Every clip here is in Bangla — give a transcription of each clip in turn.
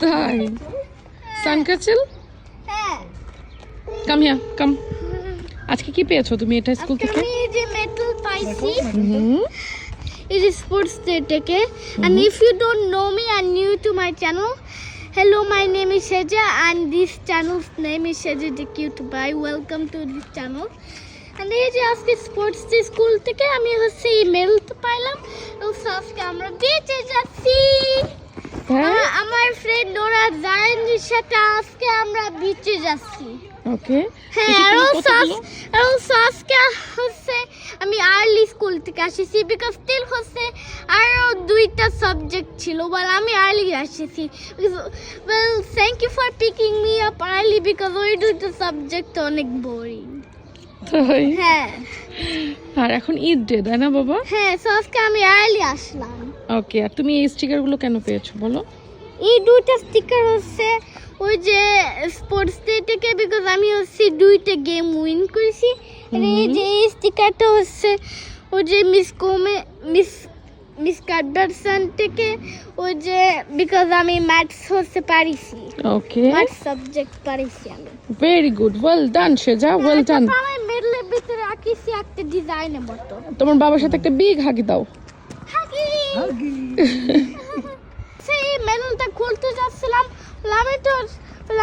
তাই সানকাচেল হ্যাঁ কাম হিয়া কাম আজকে কি পেয়েছ তুমি এটা স্কুল থেকে আমি এই যে মেডেল পাইছি It is sports day take and if you don't know me and new to my channel hello my name is Sheja and this channel's name is Sheja the cute boy welcome to this channel and এই যে আজকে স্পোর্টস ডে স্কুল থেকে আমি হচ্ছে এই মেডেলটা পাইলাম এবং আজকে আমরা বেঁচে যাচ্ছি হ্যাঁ আমার ফ্রেন্ড ওরা জায়নের সাথে আজকে আমরা বিচে যাচ্ছি। ওকে হ্যাঁ আরও সাস আরও হচ্ছে আমি আর্লি স্কুল থেকে আসিছি বিকজ স্টিল হচ্ছে আরও দুইটা সাবজেক্ট ছিল। বল আমি early আসিছি। Well thank you for picking me up early because ওই দুইটা সাবজেক্ট অনেক বোরিং তাই? হ্যাঁ। আর এখন ঈদ ডে তাই না বাবা? হ্যাঁ সো আজকে আমি আর্লি আসলাম। ওকে আর তুমি এই স্টিকারগুলো কেন পেয়েছ? বলো। এই দুইটা স্টিকার হচ্ছে ওই যে স্পোর্টস ডে থেকে বিকজ আমি হচ্ছে দুইটা গেম উইন করেছি। আর এই যে এই স্টিকারটা হচ্ছে ওই যে মিস কোমে মিস মিস কার্ডারসন থেকে ওই যে বিকজ আমি ম্যাথস হচ্ছে পারিছি। ওকে ম্যাথ সাবজেক্ট পারিছি আমি। ভেরি গুড ওয়েল ডান সেজা ওয়েল ডান আমি মেডেলের ভিতরে আঁকিছি একটা ডিজাইনের মতো। তোমার বাবার সাথে একটা বিগ হাগি দাও। সেই মেনুটা খুলতে যাচ্ছিলাম আমি তো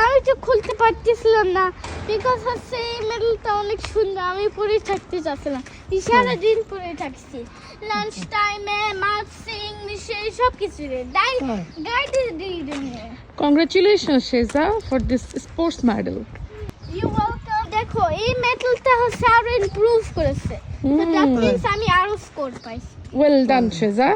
আমি তো খুলতে পারতেছিলাম না বিকজ হচ্ছে এই মেডেলটা অনেক সুন্দর আমি পরে থাকতে চাচ্ছিলাম সারা দিন পরে থাকছি। লাঞ্চ টাইমে মার্কসে ইংলিশে সব কিছু রে। ডাই গাইডে দিয়ে congratulation সেজা for this sports medal you welcome দেখো এই মেডেলটা হচ্ছে আরও ইমপ্রুভ করেছে। তো দ্যাট মিন্স আমি আরও স্কোর পাইছি। Well done সেজা